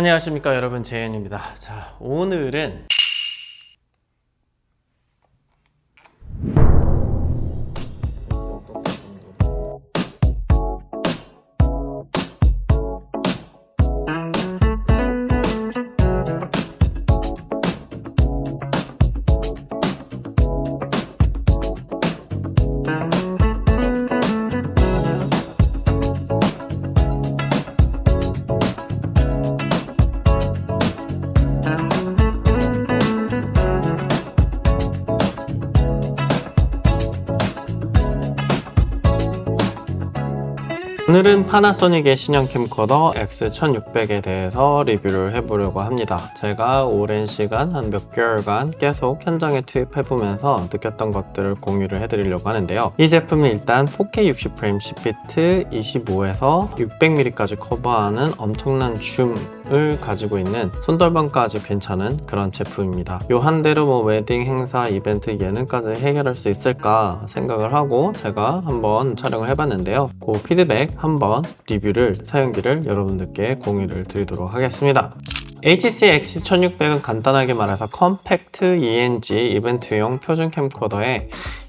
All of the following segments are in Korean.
안녕하십니까 여러분 재현입니다. 자 오늘은 오늘은 파나소닉의 신형 캠코더 X1600에 대해서 리뷰를 해보려고 합니다. 제가 오랜 시간 한 몇 개월간 계속 현장에 투입해보면서 느꼈던 것들을 공유를 해드리려고 하는데요. 이 제품은 일단 4K 60프레임 10비트 25에서 600mm까지 커버하는 엄청난 줌 을 가지고 있는 손떨방까지 괜찮은 그런 제품입니다. 요 한 대로 뭐 웨딩, 행사, 이벤트, 예능까지 해결할 수 있을까 생각을 하고 제가 한번 촬영을 해봤는데요. 그 피드백 한번 리뷰를 사용기를 여러분들께 공유를 드리도록 하겠습니다. HC X1600은 간단하게 말해서 컴팩트 ENG 이벤트용 표준 캠코더의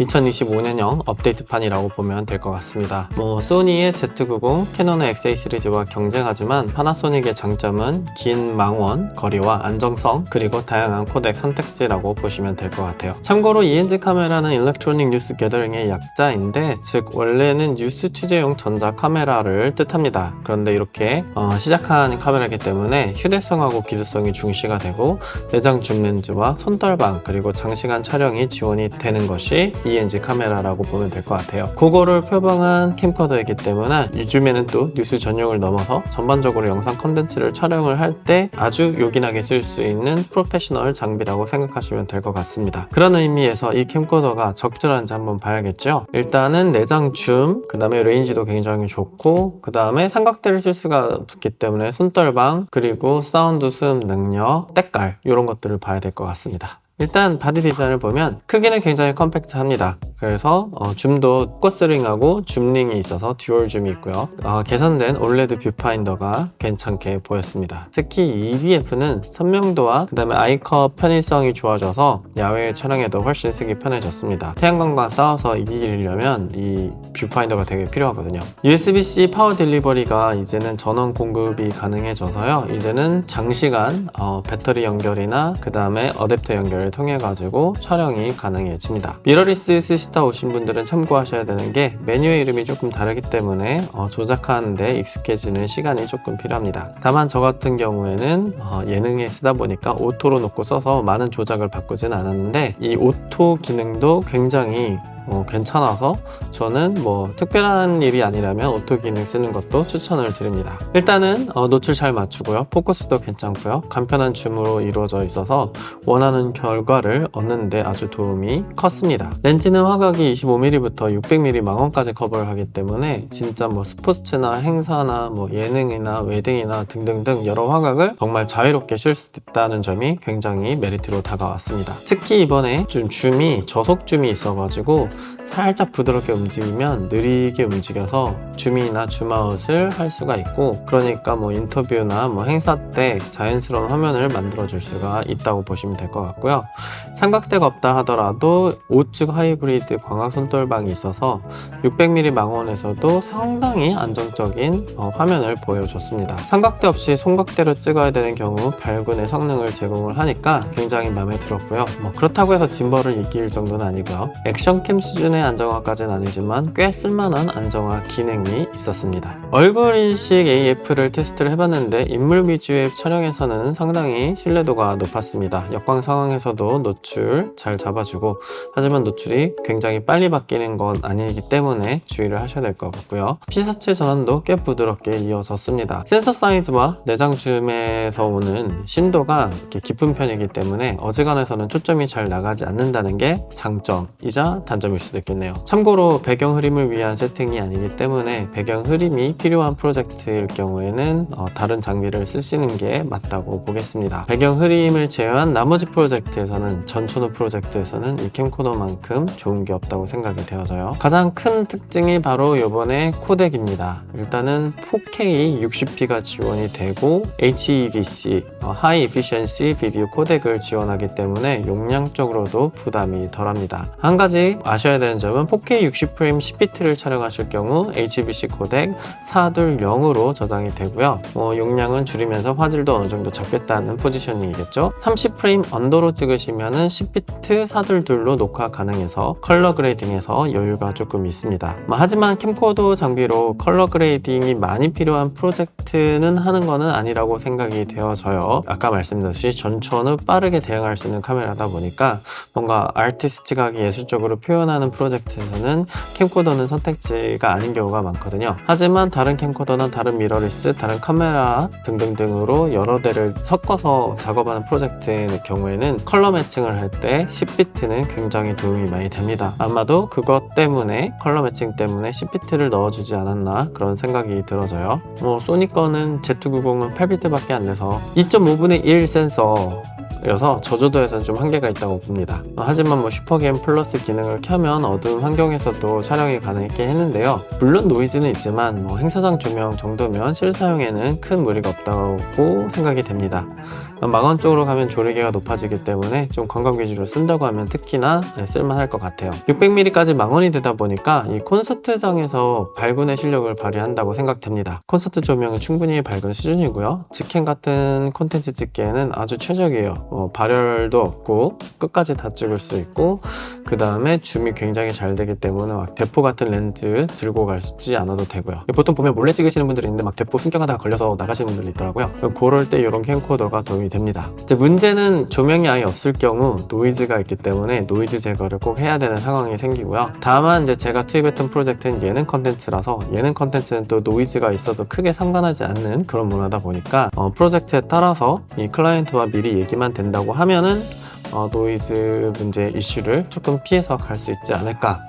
2025년형 업데이트판이라고 보면 될 것 같습니다. 뭐 소니의 Z90, 캐논의 XA 시리즈와 경쟁하지만 파나소닉의 장점은 긴 망원, 거리와 안정성, 그리고 다양한 코덱 선택지라고 보시면 될 것 같아요. 참고로 ENG 카메라는 일렉트로닉 뉴스 게더링의 약자인데 즉 원래는 뉴스 취재용 전자 카메라를 뜻합니다. 그런데 이렇게 어, 시작한 카메라이기 때문에 휴대성하고 기술성이 중시가 되고 내장 줌 렌즈와 손떨방 그리고 장시간 촬영이 지원이 되는 것이 ENG 카메라라고 보면 될 것 같아요. 그거를 표방한 캠코더이기 때문에 요즘에는 또 뉴스 전용을 넘어서 전반적으로 영상 컨텐츠를 촬영을 할 때 아주 요긴하게 쓸 수 있는 프로페셔널 장비라고 생각하시면 될 것 같습니다. 그런 의미에서 이 캠코더가 적절한지 한번 봐야겠죠. 일단은 내장 줌, 그 다음에 레인지도 굉장히 좋고, 그 다음에 삼각대를 쓸 수가 없기 때문에 손떨방, 그리고 사운드 수음 능력, 때깔 이런 것들을 봐야 될 것 같습니다. 일단 바디 디자인을 보면 크기는 굉장히 컴팩트합니다. 그래서 어, 줌도 코스링하고 줌링이 있어서 듀얼 줌이 있고요. 어, 개선된 올레드 뷰파인더가 괜찮게 보였습니다. 특히 EVF는 선명도와 그 다음에 아이컵 편의성이 좋아져서 야외 촬영에도 훨씬 쓰기 편해졌습니다. 태양광과 싸워서 이기려면 이 뷰파인더가 되게 필요하거든요. USB-C 파워 딜리버리가 이제는 전원 공급이 가능해져서요. 이제는 장시간 어, 배터리 연결이나 그 다음에 어댑터 연결 을 통해 가지고 촬영이 가능해집니다. 미러리스 쓰시다 오신 분들은 참고하셔야 되는 게 메뉴의 이름이 조금 다르기 때문에 어, 조작하는데 익숙해지는 시간이 조금 필요합니다. 다만 저 같은 경우에는 어, 예능에 쓰다 보니까 오토로 놓고 써서 많은 조작을 바꾸진 않았는데 이 오토 기능도 굉장히 어, 괜찮아서 저는 뭐 특별한 일이 아니라면 오토 기능 쓰는 것도 추천을 드립니다. 일단은 어, 노출 잘 맞추고요. 포커스도 괜찮고요. 간편한 줌으로 이루어져 있어서 원하는 결과를 얻는데 아주 도움이 컸습니다. 렌즈는 화각이 25mm부터 600mm 망원까지 커버를 하기 때문에 진짜 뭐 스포츠나 행사나 뭐 예능이나 웨딩이나 등등등 여러 화각을 정말 자유롭게 쓸수 있다는 점이 굉장히 메리트로 다가왔습니다. 특히 이번에 좀 줌이 저속 줌이 있어가지고 살짝 부드럽게 움직이면 느리게 움직여서 줌인이나 줌아웃을 할 수가 있고 그러니까 뭐 인터뷰나 뭐 행사 때 자연스러운 화면을 만들어 줄 수가 있다고 보시면 될 것 같고요. 삼각대가 없다 하더라도 우측 하이브리드 광학 손떨방이 있어서 600mm 망원에서도 상당히 안정적인 어, 화면을 보여줬습니다. 삼각대 없이 손각대로 찍어야 되는 경우 발군의 성능을 제공을 하니까 굉장히 마음에 들었고요. 뭐 그렇다고 해서 짐벌을 이길 정도는 아니고요. 액션캠 수준의 안정화까지는 아니지만 꽤 쓸만한 안정화 기능이 있었습니다. 얼굴 인식 AF를 테스트를 해봤는데 인물 위주의 촬영에서는 상당히 신뢰도가 높았습니다. 역광 상황에서도 노출 잘 잡아주고 하지만 노출이 굉장히 빨리 바뀌는 건 아니기 때문에 주의를 하셔야 될 것 같고요. 피사체 전환도 꽤 부드럽게 이어졌습니다. 센서 사이즈와 내장 줌에서 오는 심도가 깊은 편이기 때문에 어지간해서는 초점이 잘 나가지 않는다는 게 장점이자 단점이 장점일 수도 있겠네요. 참고로 배경 흐림을 위한 세팅이 아니기 때문에 배경 흐림이 필요한 프로젝트일 경우에는 어, 다른 장비를 쓰시는 게 맞다고 보겠습니다. 배경 흐림을 제외한 나머지 프로젝트에서는 전천후 프로젝트에서는 이 캠코더만큼 좋은 게 없다고 생각이 되어져요. 가장 큰 특징이 바로 이번에 코덱입니다. 일단은 4K 60p가 지원이 되고 HEVC High Efficiency Video 코덱을 지원하기 때문에 용량적으로도 부담이 덜합니다. 한 가지 아셔야 되는 점은 4K 60프레임 10비트를 촬영하실 경우 HEVC 코덱 420으로 저장이 되고요. 뭐 용량은 줄이면서 화질도 어느 정도 적겠다는 포지셔닝이겠죠. 30프레임 언더로 찍으시면은 10비트 422로 녹화 가능해서 컬러 그레이딩에서 여유가 조금 있습니다. 뭐 하지만 캠코더 장비로 컬러 그레이딩이 많이 필요한 프로젝트는 하는 거는 아니라고 생각이 되어져요. 아까 말씀드렸듯이 전천후 빠르게 대응할 수 있는 카메라다 보니까 뭔가 아티스틱하게 예술적으로 표현하는 프로젝트에서는 캠코더는 선택지가 아닌 경우가 많거든요. 하지만 다른 캠코더나 다른 미러리스, 다른 카메라 등등등으로 여러 대를 섞어서 작업하는 프로젝트의 경우에는 컬러 매칭을 할 때 10비트는 굉장히 도움이 많이 됩니다. 아마도 그것 때문에 컬러 매칭 때문에 10비트를 넣어주지 않았나 그런 생각이 들어져요. 뭐 소니 거는 Z90은 8비트밖에 안 돼서 2.5분의 1 센서 여서 저조도에서는 좀 한계가 있다고 봅니다. 어, 하지만 뭐 슈퍼게임 플러스 기능을 켜면 어두운 환경에서도 촬영이 가능했긴 했는데요. 물론 노이즈는 있지만 뭐 행사장 조명 정도면 실사용에는 큰 무리가 없다고 생각이 됩니다. 어, 망원 쪽으로 가면 조리개가 높아지기 때문에 좀 관광 위주로 쓴다고 하면 특히나 네, 쓸만할 것 같아요. 600mm까지 망원이 되다 보니까 이 콘서트장에서 발군의 실력을 발휘한다고 생각됩니다. 콘서트 조명은 충분히 밝은 수준이고요. 직캠 같은 콘텐츠 찍기에는 아주 최적이에요. 어, 발열도 없고 끝까지 다 찍을 수 있고 그 다음에 줌이 굉장히 잘 되기 때문에 막 대포 같은 렌즈 들고 가지 않아도 되고요. 보통 보면 몰래 찍으시는 분들이 있는데 막 대포 숨겨가다가 걸려서 나가시는 분들이 있더라고요. 그럴 때 이런 캠코더가 도움이 됩니다. 이제 문제는 조명이 아예 없을 경우 노이즈가 있기 때문에 노이즈 제거를 꼭 해야 되는 상황이 생기고요. 다만 이제 제가 투입했던 프로젝트는 예능 컨텐츠라서 예능 컨텐츠는 또 노이즈가 있어도 크게 상관하지 않는 그런 문화다 보니까 어, 프로젝트에 따라서 이 클라이언트와 미리 얘기만 된다고 하면은 어, 노이즈 문제 이슈를 조금 피해서 갈 수 있지 않을까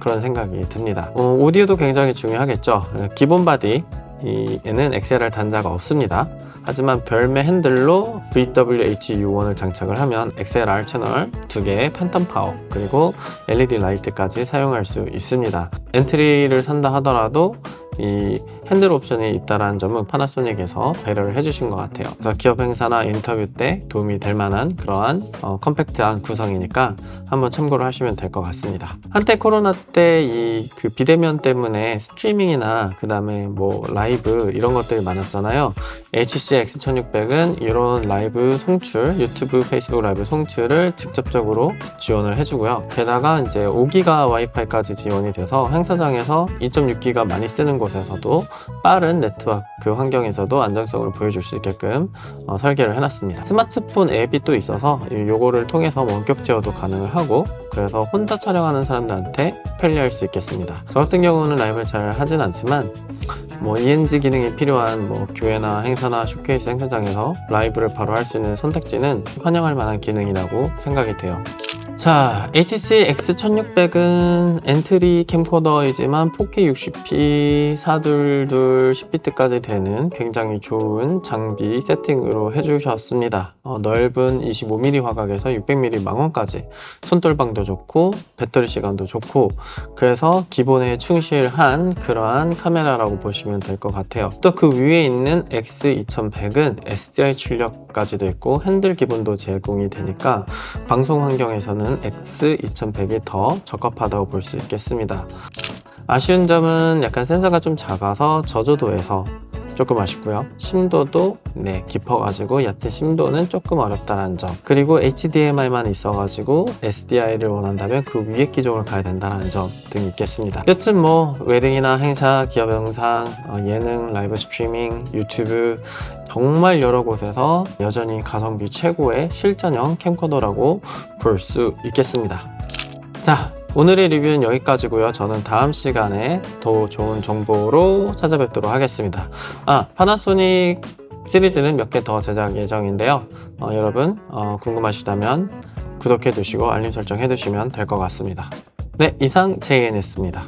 그런 생각이 듭니다. 어, 오디오도 굉장히 중요하겠죠. 어, 기본 바디 에는 XLR 단자가 없습니다. 하지만 별매 핸들로 VWH-U1을 장착을 하면 XLR 채널 2개의 팬텀 파워 그리고 LED 라이트까지 사용할 수 있습니다. 엔트리를 산다 하더라도 이 핸들 옵션이 있다는 점은 파나소닉에서 배려를 해주신 것 같아요. 그래서 기업 행사나 인터뷰 때 도움이 될 만한 그러한 어, 컴팩트한 구성이니까 한번 참고를 하시면 될 것 같습니다. 한때 코로나 때 이 그 비대면 때문에 스트리밍이나 그 다음에 뭐 라이브 이런 것들이 많았잖아요. HC X1600은 이런 라이브 송출, 유튜브, 페이스북 라이브 송출을 직접적으로 지원을 해주고요. 게다가 이제 5기가 와이파이까지 지원이 돼서 행사장에서 2.6기가 많이 쓰는 곳에서도 빠른 네트워크 환경에서도 안정성을 보여줄 수 있게끔 어, 설계를 해놨습니다. 스마트폰 앱이 또 있어서 요거를 통해서 원격 제어도 가능을 하고 그래서 혼자 촬영하는 사람들한테 편리할 수 있겠습니다. 저 같은 경우는 라이브를 잘 하진 않지만 뭐 ENG 기능이 필요한 뭐 교회나 행사나 쇼케이스 행사장에서 라이브를 바로 할 수 있는 선택지는 환영할 만한 기능이라고 생각이 돼요. 자, HC X1600은 엔트리 캠코더이지만 4K 60p 422 10비트까지 되는 굉장히 좋은 장비 세팅으로 해주셨습니다. 어, 넓은 25mm 화각에서 600mm 망원까지 손돌방도 좋고 배터리 시간도 좋고 그래서 기본에 충실한 그러한 카메라라고 보시면 될 것 같아요. 또 그 위에 있는 X2100은 SDI 출력까지도 있고 핸들 기본도 제공이 되니까 방송 환경에서는 X2100이 더 적합하다고 볼 수 있겠습니다. 아쉬운 점은 약간 센서가 좀 작아서 저조도에서 조금 아쉽고요. 심도도 네 깊어가지고 얕은 심도는 조금 어렵다는 점. 그리고 HDMI만 있어가지고 SDI를 원한다면 그 위에 기종을 가야 된다는 점 등이 있겠습니다. 여튼 뭐 웨딩이나 행사, 기업 영상, 어, 예능, 라이브 스트리밍, 유튜브 정말 여러 곳에서 여전히 가성비 최고의 실전형 캠코더라고 볼 수 있겠습니다. 자, 오늘의 리뷰는 여기까지고요. 저는 다음 시간에 더 좋은 정보로 찾아뵙도록 하겠습니다. 아, 파나소닉 시리즈는 몇 개 더 제작 예정인데요. 어, 여러분 어, 궁금하시다면 구독해 두시고 알림 설정 해 두시면 될 것 같습니다. 네, 이상 JNS입니다.